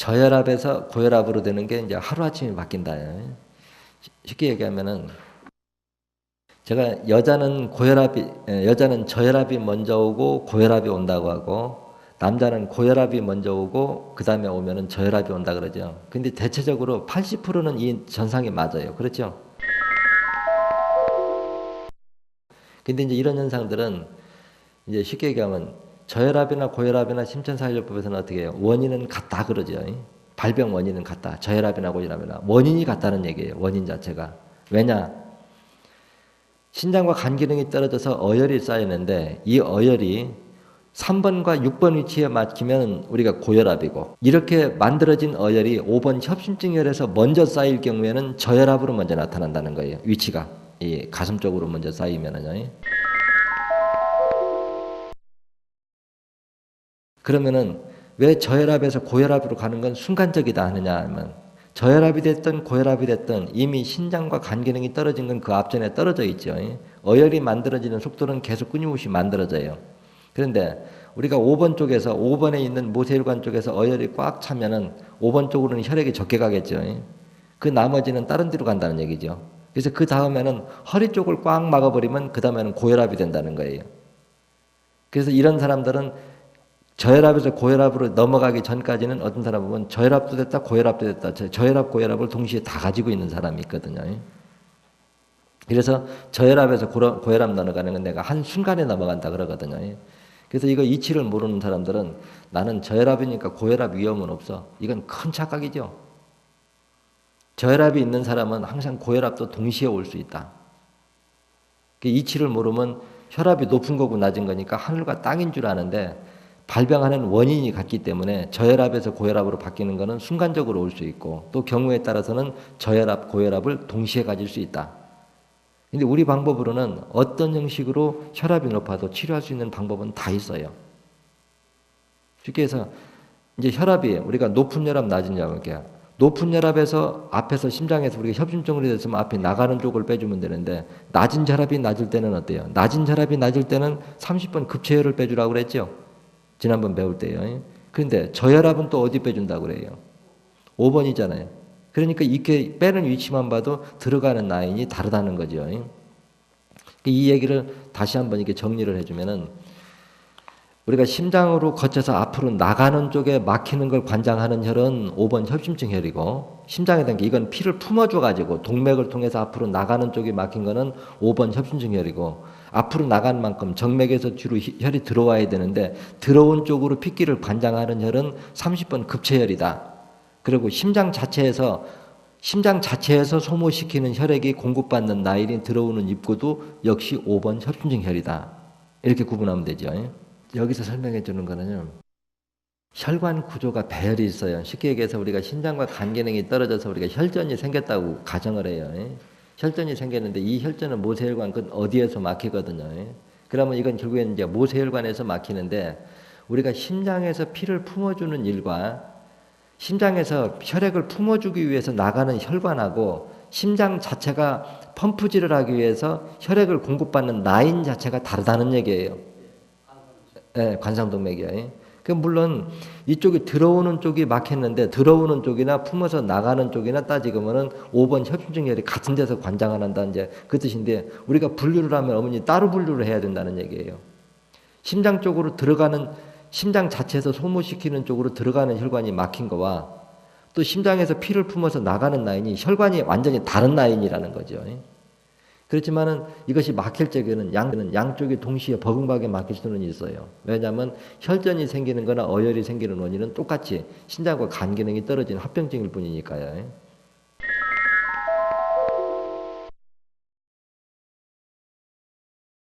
저혈압에서 고혈압으로 되는 게 이제 하루아침에 바뀐다. 쉽게 얘기하면은 제가 여자는 고혈압이 에, 여자는 저혈압이 먼저 오고 고혈압이 온다고 하고 남자는 고혈압이 먼저 오고 그 다음에 오면은 저혈압이 온다 그러죠. 근데 대체적으로 80%는 이 전상이 맞아요. 그렇죠? 근데 이제 이런 현상들은 이제 쉽게 얘기하면 저혈압이나 고혈압이나 심천사회요법에서는 어떻게 해요? 원인은 같다 그러죠. 발병 원인은 같다. 저혈압이나 고혈압이나 원인이 같다는 얘기예요. 원인 자체가. 왜냐? 신장과 간 기능이 떨어져서 어혈이 쌓이는데 이 어혈이 3번과 6번 위치에 맞추면 우리가 고혈압이고 이렇게 만들어진 어혈이 5번 협심증혈에서 먼저 쌓일 경우에는 저혈압으로 먼저 나타난다는 거예요. 위치가 이 가슴 쪽으로 먼저 쌓이면은요. 그러면은 왜 저혈압에서 고혈압으로 가는 건 순간적이다 하느냐 하면 저혈압이 됐든 고혈압이 됐든 이미 신장과 간 기능이 떨어진 건 그 앞전에 떨어져 있죠. 어혈이 만들어지는 속도는 계속 끊임없이 만들어져요. 그런데 우리가 5번 쪽에서 5번에 있는 모세혈관 쪽에서 어혈이 꽉 차면은 5번 쪽으로는 혈액이 적게 가겠죠. 그 나머지는 다른 데로 간다는 얘기죠. 그래서 그 다음에는 허리 쪽을 꽉 막아버리면 그 다음에는 고혈압이 된다는 거예요. 그래서 이런 사람들은 저혈압에서 고혈압으로 넘어가기 전까지는 어떤 사람 보면 저혈압도 됐다 고혈압도 됐다 저혈압 고혈압을 동시에 다 가지고 있는 사람이 있거든요. 그래서 저혈압에서 고혈압 넘어가는 건 내가 한 순간에 넘어간다 그러거든요. 그래서 이거 이치를 모르는 사람들은 나는 저혈압이니까 고혈압 위험은 없어. 이건 큰 착각이죠. 저혈압이 있는 사람은 항상 고혈압도 동시에 올 수 있다. 그 이치를 모르면 혈압이 높은 거고 낮은 거니까 하늘과 땅인 줄 아는데 발병하는 원인이 같기 때문에 저혈압에서 고혈압으로 바뀌는 것은 순간적으로 올 수 있고 또 경우에 따라서는 저혈압, 고혈압을 동시에 가질 수 있다. 근데 우리 방법으로는 어떤 형식으로 혈압이 높아도 치료할 수 있는 방법은 다 있어요. 쉽게 해서 이제 혈압이 우리가 높은 혈압, 낮은 혈압 이렇게 높은 혈압에서 앞에서 심장에서 우리가 협심증으로 됐으면 앞에 나가는 쪽을 빼주면 되는데 낮은 혈압이 낮을 때는 어때요? 낮은 혈압이 낮을 때는 30번 급체혈을 빼주라고 그랬죠. 지난번 배울 때요. 그런데 저혈압은 또 어디 빼준다고 그래요? 5번이잖아요. 그러니까 이렇게 빼는 위치만 봐도 들어가는 라인이 다르다는 거죠. 이 얘기를 다시 한번 이렇게 정리를 해주면은 우리가 심장으로 거쳐서 앞으로 나가는 쪽에 막히는 걸 관장하는 혈은 5번 협심증 혈이고 심장에 된게 이건 피를 품어줘 가지고 동맥을 통해서 앞으로 나가는 쪽이 막힌 거는 5번 협심증 혈이고 앞으로 나간 만큼 정맥에서 뒤로 혈이 들어와야 되는데 들어온 쪽으로 핏기를 관장하는 혈은 30번 급체혈이다. 그리고 심장 자체에서 심장 자체에서 소모시키는 혈액이 공급받는 나일이 들어오는 입구도 역시 5번 협심증 혈이다. 이렇게 구분하면 되죠. 여기서 설명해 주는 거는요. 혈관 구조가 배열이 있어요. 쉽게 얘기해서 우리가 신장과 간 기능이 떨어져서 우리가 혈전이 생겼다고 가정을 해요. 혈전이 생겼는데 이 혈전은 모세혈관 그 어디에서 막히거든요. 그러면 이건 결국엔 이제 모세혈관에서 막히는데 우리가 심장에서 피를 품어주는 일과 심장에서 혈액을 품어주기 위해서 나가는 혈관하고 심장 자체가 펌프질을 하기 위해서 혈액을 공급받는 라인 자체가 다르다는 얘기예요. 네, 관상동맥이요. 그 물론 이쪽이 들어오는 쪽이 막혔는데 들어오는 쪽이나 품어서 나가는 쪽이나 따지면은 5번 협심증혈이 같은 데서 관장을 한다 이제 그 뜻인데 우리가 분류를 하면 어머니 따로 분류를 해야 된다는 얘기예요. 심장 쪽으로 들어가는 심장 자체에서 소모시키는 쪽으로 들어가는 혈관이 막힌 거와 또 심장에서 피를 품어서 나가는 라인이 혈관이 완전히 다른 라인이라는 거죠. 그렇지만은 이것이 막힐 적에는 양, 양쪽이 동시에 버금가게 막힐 수는 있어요. 왜냐하면 혈전이 생기는 거나 어혈이 생기는 원인은 똑같이 신장과 간 기능이 떨어진 합병증일 뿐이니까요.